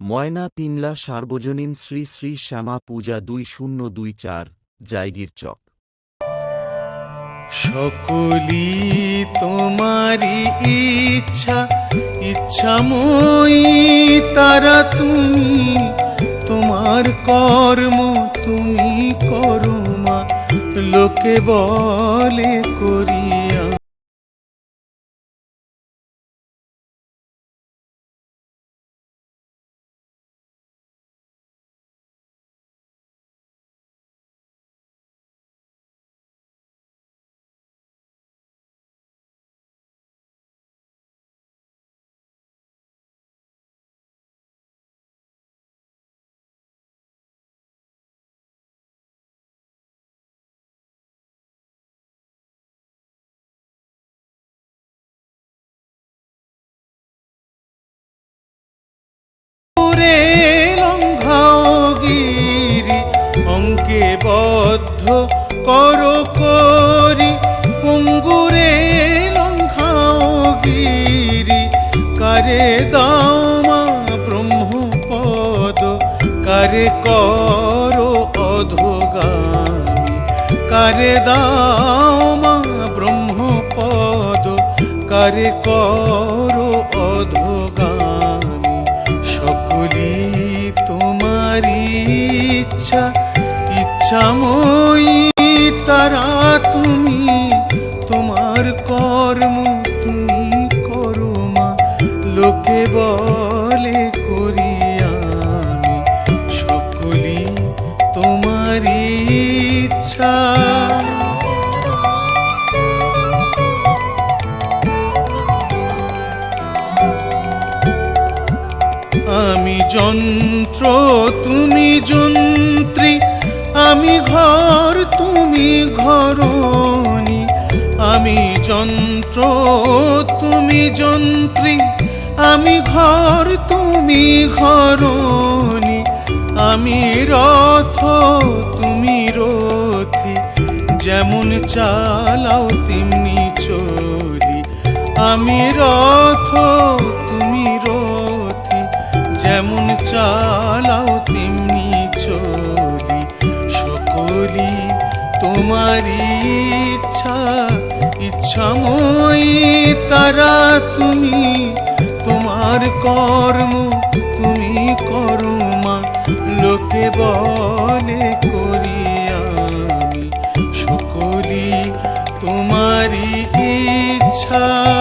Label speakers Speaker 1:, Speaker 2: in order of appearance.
Speaker 1: ময়না পিনলা সার্বজনীন শ্রী শ্রী শ্যামা পূজা দুই শূন্য দুই চার, জায়গির চক।
Speaker 2: সকলি তোমারি ইচ্ছা, ইচ্ছাময়ী তারা তুমি, তোমার কর্ম তুমি করো মা, লোকে বলে করিয়া কর, করি পঙ্গুরে লঙ্ঘাও গিরি। কারে দাও মা ব্রহ্মপদ, কারে কর অধোগামী। কারে দাও মা ব্রহ্মপদ, কারে কর কর্ম তুমি করো মা। লোকে বলে করি আমি সকলি তোমারি ইচ্ছা। আমি যন্ত্র, তুমি যন্ত্রী। আমি ঘর, তুমি ঘরণী আমি যন্ত্র, তুমি যন্ত্রী। আমি ঘর, তুমি ঘরণী। আমি রথ, তুমি রথি। যেমন চালাও তেমনি চলি। আমি রথ, তুমি রথি। যেমন চালাও তেমনি চলি। সকলি তোমারি ইচ্ছা। সময় তারা তুমি, তোমার কর্ম তুমি করো মা লোকে বলে করি আমি সকলি তোমারই ইচ্ছা।